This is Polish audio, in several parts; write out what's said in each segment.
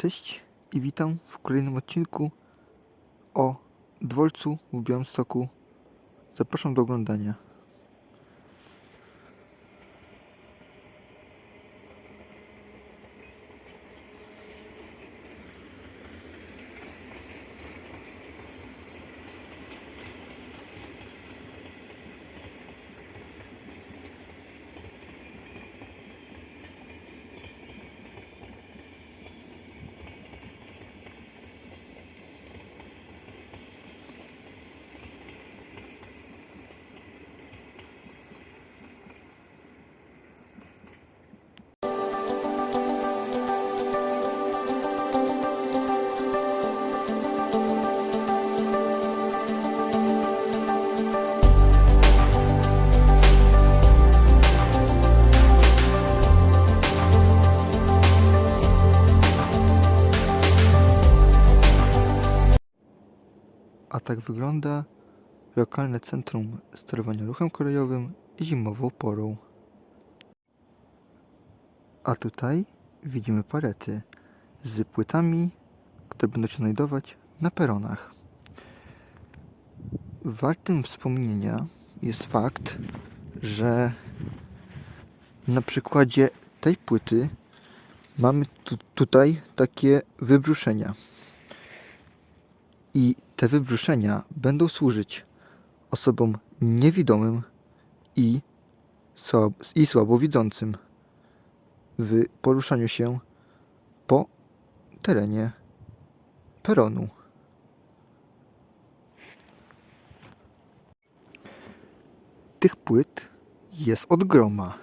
Cześć i witam w kolejnym odcinku o dworcu w Białymstoku. Zapraszam do oglądania. A tak wygląda lokalne centrum sterowania ruchem kolejowym zimową porą. A tutaj widzimy parety z płytami, które będą się znajdować na peronach. Wartym wspomnienia jest fakt, że na przykładzie tej płyty mamy tu, tutaj takie wybrzuszenia. I te wybrzuszenia będą służyć osobom niewidomym i, słab, i słabowidzącym w poruszaniu się po terenie peronu. Tych płyt jest od groma.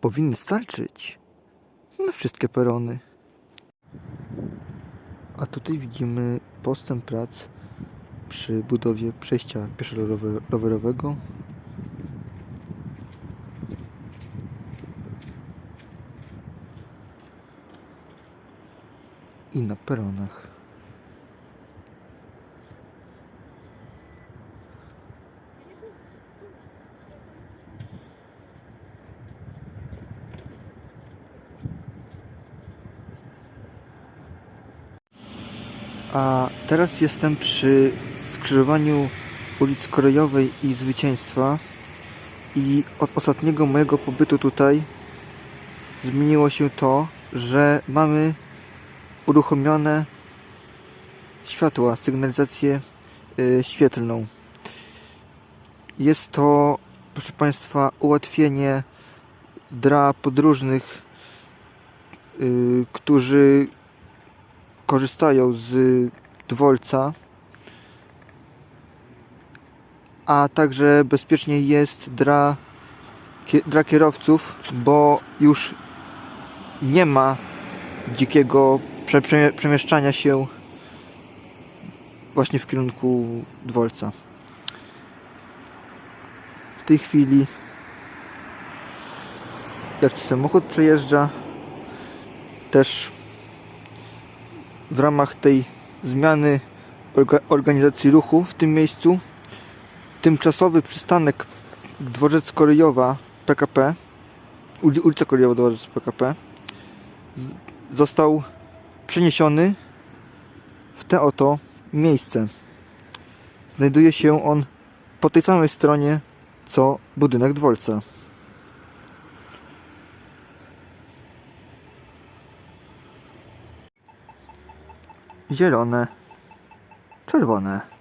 Powinny starczyć na wszystkie perony. A tutaj widzimy postęp prac przy budowie przejścia pieszo-rowerowego. I na peronach. A teraz jestem przy skrzyżowaniu ulic Kolejowej i Zwycięstwa i od ostatniego mojego pobytu tutaj zmieniło się to, że mamy uruchomione światła, sygnalizację y, świetlną. Jest to, proszę Państwa, ułatwienie dla podróżnych, y, którzy korzystają z dworca, a także bezpiecznie jest dla, dla kierowców, bo już nie ma dzikiego prze, prze, przemieszczania się właśnie w kierunku dworca. W tej chwili jak samochód przejeżdża też w ramach tej zmiany orga- organizacji ruchu w tym miejscu. Tymczasowy przystanek dworzec kolejowa PKP uli- ulica kolejowa dworzec PKP został przeniesiony w te oto miejsce. Znajduje się on po tej samej stronie co budynek dworca zielone czerwone